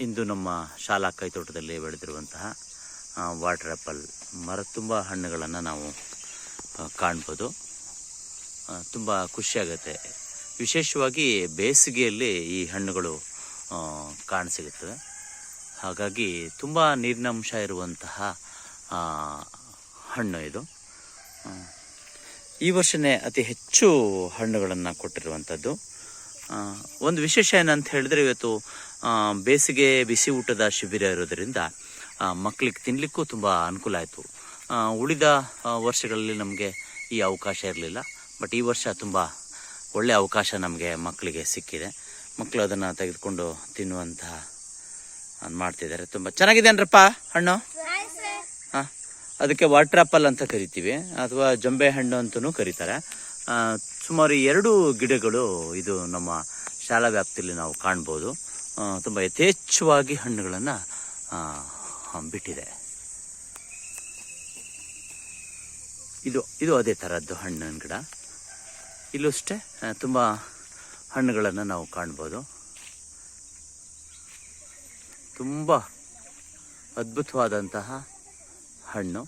ಇಂದು ನಮ್ಮ ಶಾಲಾ ಕೈತೋಟದಲ್ಲಿ ಬೆಳೆದಿರುವಂತಹ water apple ಮರ ತುಂಬ ಹಣ್ಣುಗಳನ್ನು ನಾವು ಕಾಣ್ಬೋದು. ತುಂಬ ಖುಷಿಯಾಗುತ್ತೆ. ವಿಶೇಷವಾಗಿ ಬೇಸಿಗೆಯಲ್ಲಿ ಈ ಹಣ್ಣುಗಳು ಕಾಣಸಿಗುತ್ತವೆ ಹಾಗಾಗಿ ತುಂಬ ನೀರಿನಂಶ ಇರುವಂತಹ ಹಣ್ಣು ಇದು. ಈ ವರ್ಷನೇ ಅತಿ ಹೆಚ್ಚು ಹಣ್ಣುಗಳನ್ನು ಕೊಟ್ಟಿರುವಂಥದ್ದು ಒಂದು ವಿಶೇಷ ಏನಂತ ಹೇಳಿದ್ರೆ ಇವತ್ತು ಬೇಸಿಗೆ ಬಿಸಿ ಊಟದ ಶಿಬಿರ ಇರೋದರಿಂದ ಮಕ್ಕಳಿಗೆ ತಿನ್ನಲಿಕ್ಕೂ ತುಂಬ ಅನುಕೂಲ ಆಯಿತು. ಉಳಿದ ವರ್ಷಗಳಲ್ಲಿ ನಮಗೆ ಈ ಅವಕಾಶ ಇರಲಿಲ್ಲ. ಬಟ್ ಈ ವರ್ಷ ತುಂಬ ಒಳ್ಳೆಯ ಅವಕಾಶ ನಮಗೆ ಮಕ್ಕಳಿಗೆ ಸಿಕ್ಕಿದೆ. ಮಕ್ಕಳು ಅದನ್ನು ತೆಗೆದುಕೊಂಡು ತಿನ್ನುವಂತಹ ಮಾಡ್ತಿದ್ದಾರೆ. ತುಂಬ ಚೆನ್ನಾಗಿದೆ ಅನ್ರಪ್ಪ, ಹಣ್ಣು? ಹಾಂ, ಅದಕ್ಕೆ ವಾಟರ್ ಆಪಲ್ ಅಂತ ಕರಿತೀವಿ, ಅಥವಾ ಜಂಬೆ ಹಣ್ಣು ಅಂತಲೂ ಕರೀತಾರೆ. ಸುಮಾರು ಎರಡು ಗಿಡಗಳು ಇದು ನಮ್ಮ ಶಾಲಾ ವ್ಯಾಪ್ತಿಯಲ್ಲಿ ನಾವು ಕಾಣ್ಬೋದು. ತುಂಬ ಯಥೇಚ್ಛವಾಗಿ ಹಣ್ಣುಗಳನ್ನು ಬಿಟ್ಟಿದೆ. ಇದು ಇದು ಅದೇ ಥರದ್ದು ಹಣ್ಣಿನ ಗಿಡ. ಇಲ್ಲೂ ಅಷ್ಟೇ ತುಂಬ ಹಣ್ಣುಗಳನ್ನು ನಾವು ಕಾಣ್ಬೋದು. ತುಂಬ ಅದ್ಭುತವಾದಂತಹ ಹಣ್ಣು.